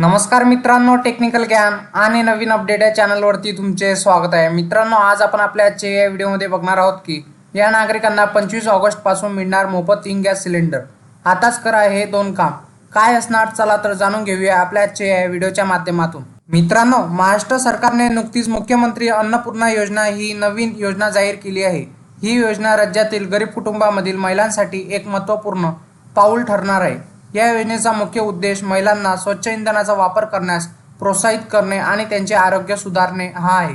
नमस्कार मित्रांनो टेक्निकल ज्ञान आणि नवीन अपडेट या चॅनलवरती तुमचे स्वागत आहे. मित्रांनो आज आपण आपल्या आजच्या या व्हिडिओमध्ये बघणार आहोत की या नागरिकांना पंचवीस ऑगस्टपासून मिळणार मोफत तीन गॅस सिलेंडर. आताच करा हे दोन काम. काय असणार? चला तर जाणून घेऊया आपल्या आजच्या या व्हिडिओच्या माध्यमातून. मित्रांनो महाराष्ट्र सरकारने नुकतीच मुख्यमंत्री अन्नपूर्णा योजना ही नवीन योजना जाहीर केली आहे. ही योजना राज्यातील गरीब कुटुंबामधील महिलांसाठी एक महत्त्वपूर्ण पाऊल ठरणार आहे. या योजनेचा मुख्य उद्देश महिलांना स्वच्छ इंधनाचा वापर करण्यास प्रोत्साहित करणे आणि त्यांचे आरोग्य सुधारणे हा आहे.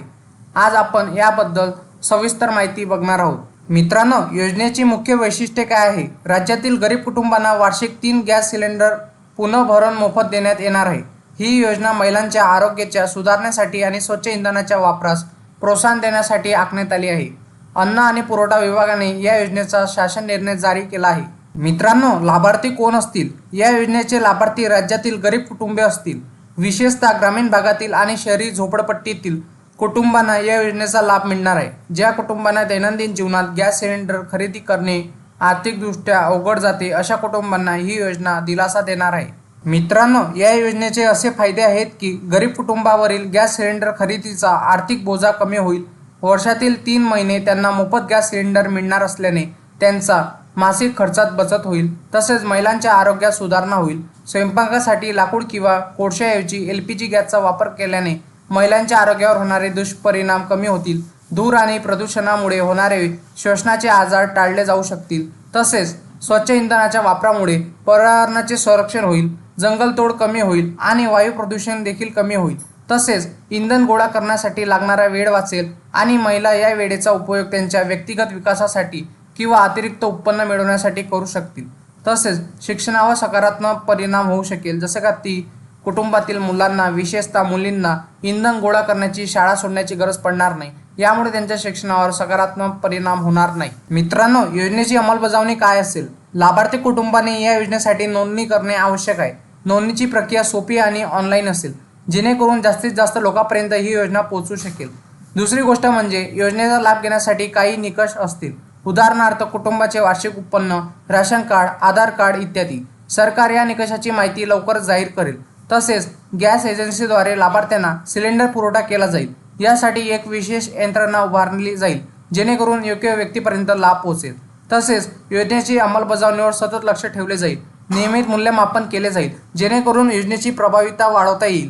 आज आपण याबद्दल सविस्तर माहिती बघणार आहोत. मित्रांनो योजनेची मुख्य वैशिष्ट्ये काय आहे? राज्यातील गरीब कुटुंबांना वार्षिक तीन गॅस सिलेंडर पुनर्भरण मोफत देण्यात येणार आहे. ही योजना महिलांच्या आरोग्याच्या सुधारण्यासाठी आणि स्वच्छ इंधनाच्या वापरास प्रोत्साहन देण्यासाठी आखण्यात आली आहे. अन्न आणि पुरवठा विभागाने या योजनेचा शासन निर्णय जारी केला आहे. मित्रांनो लाभार्थी कोण असतील? या योजनेचे लाभार्थी राज्यातील गरीब कुटुंबे असतील. विशेषतः ग्रामीण भागातील आणि शहरी झोपडपट्टीतील कुटुंबांना या योजनेचा लाभ मिळणार आहे. ज्या कुटुंबांना दैनंदिन जीवनात गॅस सिलेंडर खरेदी करणे आर्थिकदृष्ट्या अवघड जाते अशा कुटुंबांना ही योजना दिलासा देणार आहे. मित्रांनो या योजनेचे असे फायदे आहेत की गरीब कुटुंबावरील गॅस सिलेंडर खरेदीचा आर्थिक बोजा कमी होईल. वर्षातील तीन महिने त्यांना मोफत गॅस सिलेंडर मिळणार असल्याने त्यांचा मासिक खर्चात बचत होईल तसेच महिलांच्या आरोग्यात सुधारणा होईल. स्वयंपाकासाठी लाकूड किंवा कोळशाऐवजी एल पी जी गॅसचा वापर केल्याने महिलांच्या आरोग्यावर होणारे दुष्परिणाम कमी होतील. धूर आणि प्रदूषणामुळे होणारे श्वसनाचे आजार टाळले जाऊ शकतील. तसेच स्वच्छ इंधनाच्या वापरामुळे पर्यावरणाचे संरक्षण होईल जंगलतोड कमी होईल आणि वायू प्रदूषण देखील कमी होईल. तसेच इंधन गोळा करण्यासाठी लागणारा वेळ वाचेल आणि महिला या वेळेचा उपयोग त्यांच्या व्यक्तिगत विकासासाठी किंवा अतिरिक्त उत्पन्न मिळवण्यासाठी करू शकतील. तसेच शिक्षणावर सकारात्मक परिणाम होऊ शकेल. जसं का ती कुटुंबातील मुलांना विशेषतः मुलींना इंधन गोळा करण्याची शाळा सोडण्याची गरज पडणार नाही. यामुळे त्यांच्या शिक्षणावर सकारात्मक परिणाम होणार नाही. मित्रांनो योजनेची अंमलबजावणी काय असेल? लाभार्थी कुटुंबाने या योजनेसाठी नोंदणी करणे आवश्यक आहे. नोंदणीची प्रक्रिया सोपी आणि ऑनलाईन असेल जेणेकरून जास्तीत जास्त लोकांपर्यंत ही योजना पोहोचू शकेल. दुसरी गोष्ट म्हणजे योजनेचा लाभ घेण्यासाठी काही निकष असतील. उदाहरणार्थ कुटुंबाचे वार्षिक उत्पन्न राशन कार्ड आधार कार्ड इत्यादी. सरकार या निकषाची माहिती लवकरच जाहीर करेल. तसेच गॅस एजन्सीद्वारे लाभार्थ्यांना सिलेंडर पुरवठा केला जाईल. यासाठी एक विशेष यंत्रणा उभारली जाईल जेणेकरून योग्य व्यक्तीपर्यंत लाभ पोहोचेल. तसेच योजनेची अंमलबजावणीवर सतत लक्ष ठेवले जाईल. नियमित मूल्यमापन केले जाईल जेणेकरून योजनेची प्रभावीता वाढवता येईल.